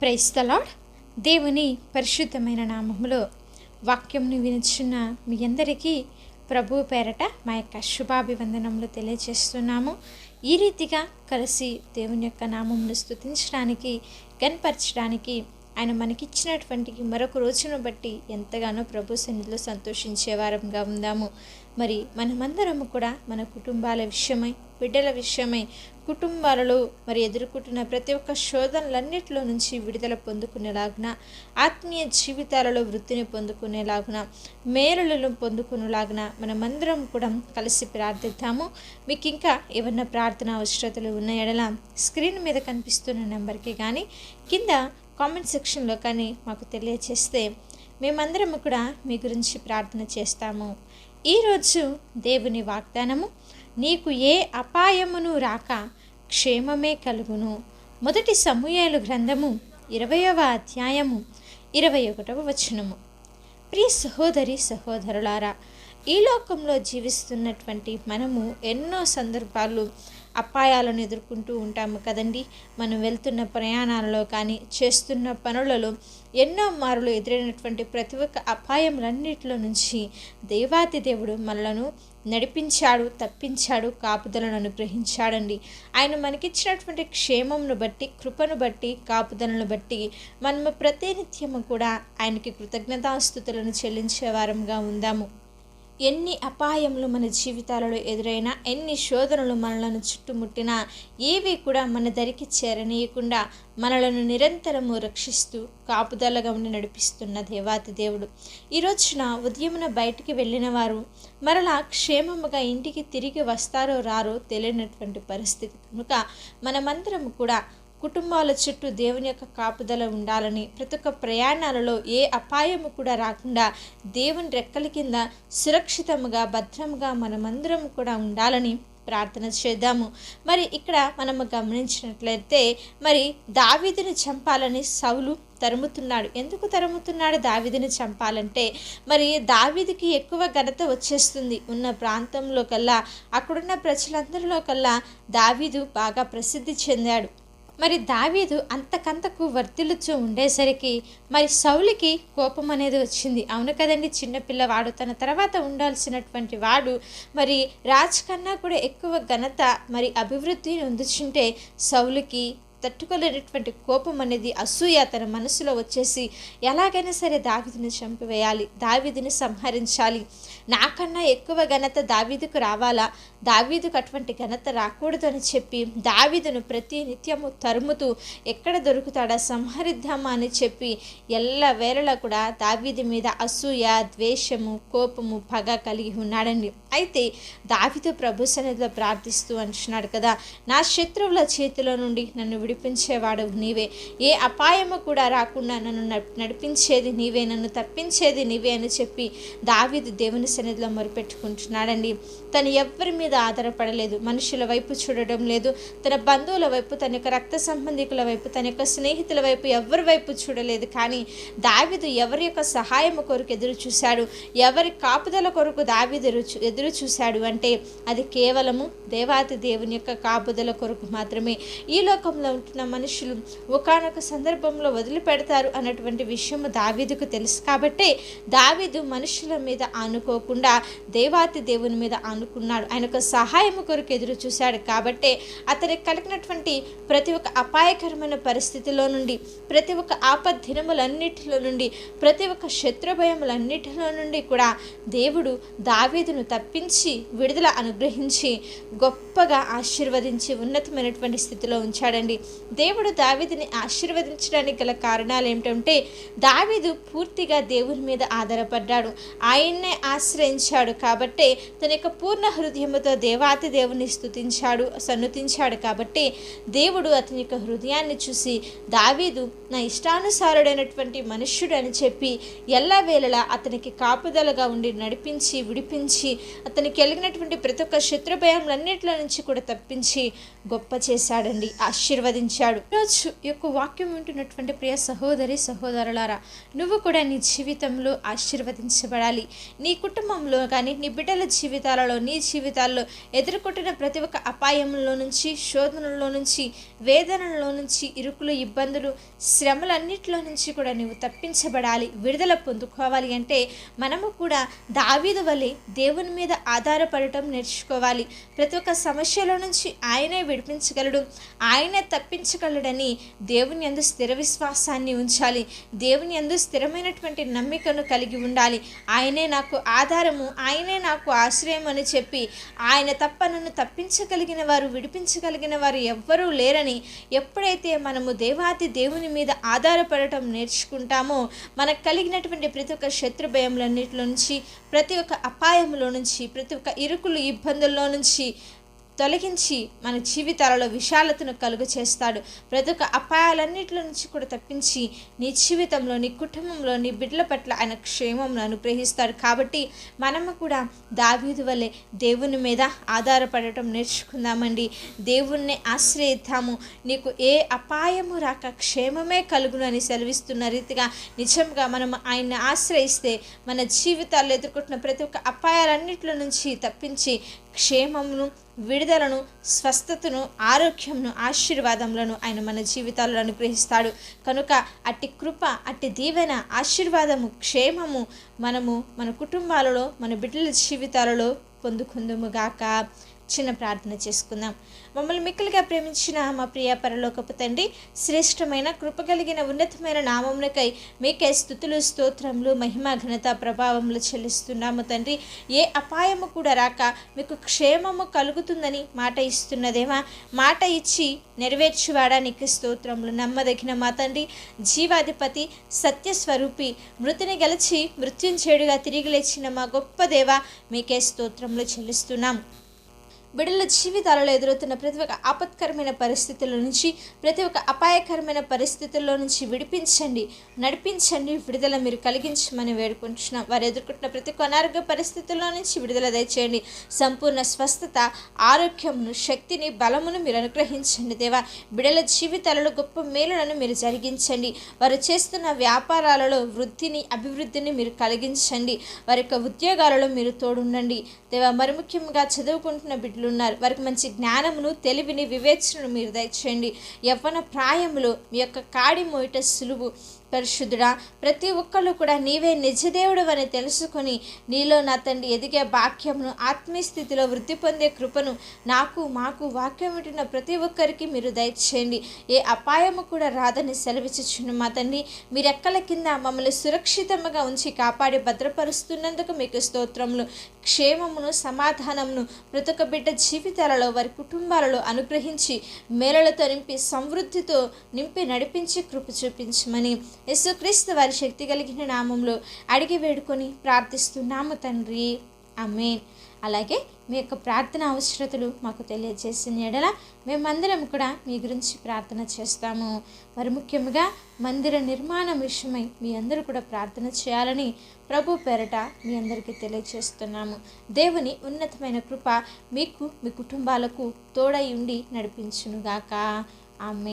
Praise the Lord దేవుని పరిశుద్ధమైన నామములో వాక్యంను వినిచున్న మీ అందరికీ ప్రభు పేరట మా యొక్క శుభాభివందనములు తెలియజేస్తున్నాము. ఈ రీతిగా కలిసి దేవుని యొక్క నామమును స్తుతించడానికి కనపరచడానికి ఆయన మనకిచ్చినటువంటి మరొక రోజును బట్టి ఎంతగానో ప్రభు సన్నిధిలో సంతోషించే వారంగా ఉందాము. మరి మనమందరము కూడా మన కుటుంబాల విషయమై బిడ్డల విషయమై కుటుంబాలలో మరి ఎదుర్కొంటున్న ప్రతి ఒక్క శోధనలన్నిటిలో నుంచి విడుదల పొందుకునేలాగున ఆత్మీయ జీవితాలలో వృత్తిని పొందుకునేలాగున మేలులను పొందుకునేలాగున మనమందరం కూడా కలిసి ప్రార్థిద్దాము. మీకు ఇంకా ఏమన్నా ప్రార్థన అవసరతలు ఉన్న ఎడల స్క్రీన్ మీద కనిపిస్తున్న నెంబర్కి కానీ కింద కామెంట్ సెక్షన్లో కానీ మాకు తెలియచేస్తే మేమందరం కూడా మీ గురించి ప్రార్థన చేస్తాము. ఈరోజు దేవుని వాగ్దానము నీకు ఏ అపాయమును రాక క్షేమమే కలుగును. మొదటి సమూహేలు గ్రంథము ఇరవయవ అధ్యాయము ఇరవై ఒకటవ వచనము. ప్రియ సహోదరి సహోదరులారా ఈ లోకంలో జీవిస్తున్నటువంటి మనము ఎన్నో సందర్భాలు అపాయాలను ఎదుర్కొంటూ ఉంటాము కదండి. మనం వెళ్తున్న ప్రయాణాలలో కానీ చేస్తున్న పనులలో ఎన్నో మారులు ఎదురైనటువంటి ప్రతి ఒక్క అపాయములన్నిటిలో నుంచి దేవాతి దేవుడు మనలను నడిపించాడు తప్పించాడు కాపుదలను అనుగ్రహించాడండి. ఆయన మనకిచ్చినటువంటి క్షేమంను బట్టి కృపను బట్టి కాపుదలను బట్టి మనము ప్రతినిత్యము కూడా ఆయనకి కృతజ్ఞతాస్థుతులను చెల్లించే వారంగా ఉందాము. ఎన్ని అపాయములు మన జీవితాలలో ఎదురైనా ఎన్ని శోధనలు మనలను చుట్టుముట్టినా ఏవి కూడా మన దరికి చేరనీయకుండా మనలను నిరంతరము రక్షిస్తూ కాపుదలగా ఉండి నడిపిస్తున్న దేవాతి దేవుడు. ఈ రోజున ఉదయమున బయటికి వెళ్ళిన వారు మరలా క్షేమముగా ఇంటికి తిరిగి వస్తారో రారో తెలియనటువంటి పరిస్థితి కనుక మనమందరం కూడా కుటుంబాల చుట్టూ దేవుని యొక్క కాపుదల ఉండాలని ప్రతి ఒక్క ప్రయాణాలలో ఏ అపాయము కూడా రాకుండా దేవుని రెక్కల కింద సురక్షితముగా భద్రంగా మనమందరం కూడా ఉండాలని ప్రార్థన చేద్దాము. మరి ఇక్కడ మనము గమనించినట్లయితే మరి దావీదుని చంపాలని సౌలు తరుముతున్నాడు. ఎందుకు తరుముతున్నాడు దావిదిని చంపాలంటే? మరి దావీదికి ఎక్కువ ఘనత వచ్చేస్తుంది ఉన్న ప్రాంతంలో కల్లా అక్కడున్న ప్రజలందరిలో కల్లా దావీదు బాగా ప్రసిద్ధి చెందాడు. మరి దావీదు అంతకంతకు వర్తిల్లుచూ ఉండేసరికి మరి సౌలికి కోపం అనేది వచ్చింది. అవును కదండి చిన్నపిల్లవాడు తన తర్వాత ఉండాల్సినటువంటి వాడు. మరి రాజ్ కన్నా కూడా ఎక్కువ ఘనత మరి అభివృద్ధిని అందుచుంటే సౌలికి తట్టుకోలేనటువంటి కోపం అనేది అసూయ తన మనసులో వచ్చేసి ఎలాగైనా సరే దావిదిని చంపివేయాలి దావిదిని సంహరించాలి. నాకన్నా ఎక్కువ ఘనత దావీదుకు రావాలా? దావీదుకు అటువంటి ఘనత రాకూడదు అని చెప్పి దావీదును ప్రతి నిత్యము తరుముతూ ఎక్కడ దొరుకుతాడా సంహరిద్దామా అని చెప్పి ఎల్ల వేళలా కూడా దావీది మీద అసూయ ద్వేషము కోపము పగ కలిగి ఉన్నాడండి. అయితే దావీదు ప్రభు సన్నిధిలో ప్రార్థిస్తూ అంటున్నాడు కదా నా శత్రువుల చేతిలో నుండి నన్ను విడిపించేవాడు నీవే. ఏ అపాయము కూడా రాకుండా నన్ను నడిపించేది నీవే నన్ను తప్పించేది నీవే అని చెప్పి దావీదు దేవుని సన్నిధిలో మొరుపెట్టుకుంటున్నాడండి. తను ఎవ్వరి మీద ఆధారపడలేదు. మనుషుల వైపు చూడడం లేదు. తన బంధువుల వైపు తన యొక్క రక్త సంబంధికుల వైపు తన యొక్క స్నేహితుల వైపు ఎవరి వైపు చూడలేదు. కానీ దావిదు ఎవరి యొక్క సహాయం కొరకు ఎదురు చూశాడు? ఎవరి కాపుదల కొరకు దావిదు ఎదురు చూశాడు? అంటే అది కేవలము దేవాతి దేవుని యొక్క కాపుదల కొరకు మాత్రమే. ఈ లోకంలో ఉంటున్న మనుషులు ఒకనొక సందర్భంలో వదిలిపెడతారు అన్నటువంటి విషయం దావీదుకు తెలుసు. కాబట్టి దావీదు మనుషుల మీద ఆనుకోకుండా దేవాతి దేవుని మీద ఆనుకున్నాడు. ఆయన యొక్క సహాయం కొరకు ఎదురు చూశాడు. కాబట్టే అతనికి కలిగినటువంటి ప్రతి ఒక్క అపాయకరమైన పరిస్థితిలో నుండి ప్రతి ఒక్క ఆపద్దినములన్నిటిలో నుండి ప్రతి ఒక్క శత్రు భయములన్నిటిలో నుండి కూడా దేవుడు దావీదును తప్పించి విడుదల అనుగ్రహించి గొప్ప గొప్పగా ఆశీర్వదించి ఉన్నతమైనటువంటి స్థితిలో ఉంచాడండి. దేవుడు దావీదుని ఆశీర్వదించడానికి గల కారణాలు ఏమిటంటే దావీదు పూర్తిగా దేవుని మీద ఆధారపడ్డాడు. ఆయన్నే ఆశ్రయించాడు కాబట్టి తన యొక్క పూర్ణ హృదయముతో దేవాతి దేవుని స్థుతించాడు సన్నుతించాడు కాబట్టి దేవుడు అతని యొక్క హృదయాన్ని చూసి దావీదు నా ఇష్టానుసారుడైనటువంటి మనుష్యుడు అని చెప్పి ఎల్లవేళలా అతనికి కాపుదలగా ఉండి నడిపించి విడిపించి అతనికి కలిగినటువంటి ప్రతి ఒక్క శత్రుభయంలన్నింటిలో నుంచి కూడా తప్పించి గొప్ప చేశాడండి ఆశీర్వదించాడు. ఈరోజు యొక్క వాక్యం వింటున్నటువంటి ప్రియ సహోదరి సహోదరులారా నువ్వు కూడా నీ జీవితంలో ఆశీర్వదించబడాలి. నీ కుటుంబంలో కానీ నీ బిడ్డల జీవితాలలో నీ జీవితాల్లో ఎదుర్కొంటున్న ప్రతి ఒక్క అపాయంలో నుంచి శోధనలో నుంచి వేదనలో నుంచి ఇరుకులు ఇబ్బందులు శ్రమలన్నిటిలో నుంచి కూడా నువ్వు తప్పించబడాలి విడుదల పొందుకోవాలి అంటే మనము కూడా దావీదు వలె దేవుని మీద ఆధారపడటం నేర్చుకోవాలి. ప్రతి ఒక్క సమస్యలో నుంచి ఆయనే విడిపించగలడు. ఆయనే తప్పించగలడని దేవుని అందు స్థిర విశ్వాసాన్ని ఉంచాలి. దేవుని ఎందు స్థిరమైనటువంటి నమ్మికను కలిగి ఉండాలి. ఆయనే నాకు ఆధారము ఆయనే నాకు ఆశ్రయం అని చెప్పి ఆయన తప్ప నన్ను తప్పించగలిగిన వారు విడిపించగలిగిన వారు ఎవ్వరూ లేరని ఎప్పుడైతే మనము దేవాది దేవుని మీద ఆధారపడటం నేర్చుకుంటామో మనకు కలిగినటువంటి ప్రతి ఒక్క శత్రు భయములన్నిటిలో నుంచి ప్రతి ఒక్క అపాయంలో నుంచి ప్రతి ఒక్క ఇరుకులు ఇబ్బందుల్లో నుంచి తొలగించి మన జీవితాలలో విశాలతను కలుగు చేస్తాడు. ప్రతి ఒక్క అపాయాలన్నింటిలో నుంచి కూడా తప్పించి నీ జీవితంలో నీ కుటుంబంలో నీ బిడ్డల పట్ల ఆయన క్షేమంను అనుగ్రహిస్తాడు. కాబట్టి మనము కూడా దావీదు వలె దేవుని మీద ఆధారపడటం నేర్చుకుందామండి. దేవుణ్ణి ఆశ్రయిద్దాము. నీకు ఏ అపాయము రాక క్షేమమే కలుగును అని సెలవిస్తున్న రీతిగా నిజంగా మనం ఆయన్ని ఆశ్రయిస్తే మన జీవితాల్లో ఎదుర్కొంటున్న ప్రతి ఒక్క అపాయాలన్నింటిలో నుంచి తప్పించి క్షేమమును విడుదలను స్వస్థతను ఆరోగ్యంను ఆశీర్వాదములను ఆయన మన జీవితాల్లో అనుగ్రహిస్తాడు. కనుక అట్టి కృప అట్టి దీవెన ఆశీర్వాదము క్షేమము మనము మన కుటుంబాలలో మన బిడ్డల జీవితాలలో పొందుకుందుముగాక చిన్న ప్రార్థన చేసుకుందాం. మమ్మల్ని మిక్కులుగా ప్రేమించిన మా ప్రియ పరలోకపు తండ్రి శ్రేష్టమైన కృప కలిగిన ఉన్నతమైన నామమునకై మీకే స్థుతులు స్తోత్రములు మహిమ ఘనత ప్రభావములు చెల్లిస్తున్నాము తండ్రి. ఏ అపాయము కూడా రాక మీకు క్షేమము కలుగుతుందని మాట ఇస్తున్నదేమా? మాట ఇచ్చి నెరవేర్చువాడానికి స్తోత్రములు నమ్మదగిన మా తండ్రి. జీవాధిపతి సత్యస్వరూపి మృతిని గెలిచి మృత్యుంచేడుగా తిరిగి లేచిన మా గొప్ప దేవ మీకే స్తోత్రములు చెల్లిస్తున్నాం. బిడ్డల జీవితాలలో ఎదురవుతున్న ప్రతి ఒక్క ఆపత్కరమైన పరిస్థితుల నుంచి ప్రతి ఒక్క అపాయకరమైన పరిస్థితుల్లో నుంచి విడిపించండి. నడిపించండి. విడుదల మీరు కలిగించమని వేడుకుంటున్నాం. వారు ఎదుర్కొంటున్న ప్రతి ఒక్క అనారోగ్య పరిస్థితుల్లో నుంచి విడుదల దయచేయండి. సంపూర్ణ స్వస్థత ఆరోగ్యంను శక్తిని బలమును మీరు అనుగ్రహించండి దేవా. బిడ్డల జీవితాలలో గొప్ప మేలులను మీరు జరిగించండి. వారు చేస్తున్న వ్యాపారాలలో వృద్ధిని అభివృద్ధిని మీరు కలిగించండి. వారి యొక్క ఉద్యోగాలలో మీరు తోడుండండి. దేవా మరి ముఖ్యంగా చదువుకుంటున్న బిడ్డలు ఉన్నారు వారికి మంచి జ్ఞానమును తెలివిని వివేచనను మీరు దయచేయండి. యవ్వన ప్రాయములు మీ యొక్క కాడి మోయట సులువు పరిశుద్ధుడా ప్రతి ఒక్కళ్ళు కూడా నీవే నిజదేవుడు అని తెలుసుకొని నీలో నా తండ్రి ఎదిగే భాగ్యమును ఆత్మీయస్థితిలో వృద్ధి పొందే కృపను నాకు మాకు వాక్యం వింటున్న ప్రతి ఒక్కరికి మీరు దయచేయండి. ఏ అపాయము కూడా రాదని సెలవిచ్చుచున్న మా తండ్రి మీరెక్కల కింద మమ్మల్ని సురక్షితంగా ఉంచి కాపాడి భద్రపరుస్తున్నందుకు మీకు స్తోత్రములు క్షేమమును సమాధానమును మృతక బిడ్డ జీవితాలలో వారి కుటుంబాలలో అనుగ్రహించి మేలలతో నింపి సమృద్ధితో నింపి నడిపించి కృప చూపించమని యేసుక్రీస్తు వారి శక్తి కలిగిన నామంలో అడిగి వేడుకొని ప్రార్థిస్తున్నాము తండ్రి. ఆమేన్. అలాగే మీ యొక్క ప్రార్థన అవసరతలు మాకు తెలియజేసిన ఎడల మేమందరం కూడా మీ గురించి ప్రార్థన చేస్తాము. మరి ముఖ్యంగా మందిర నిర్మాణం విషయమై మీ అందరూ కూడా ప్రార్థన చేయాలని ప్రభు పేరట మీ అందరికీ తెలియజేస్తున్నాము. దేవుని ఉన్నతమైన కృప మీకు మీ కుటుంబాలకు తోడై ఉండి నడిపించునుగాక. ఆమె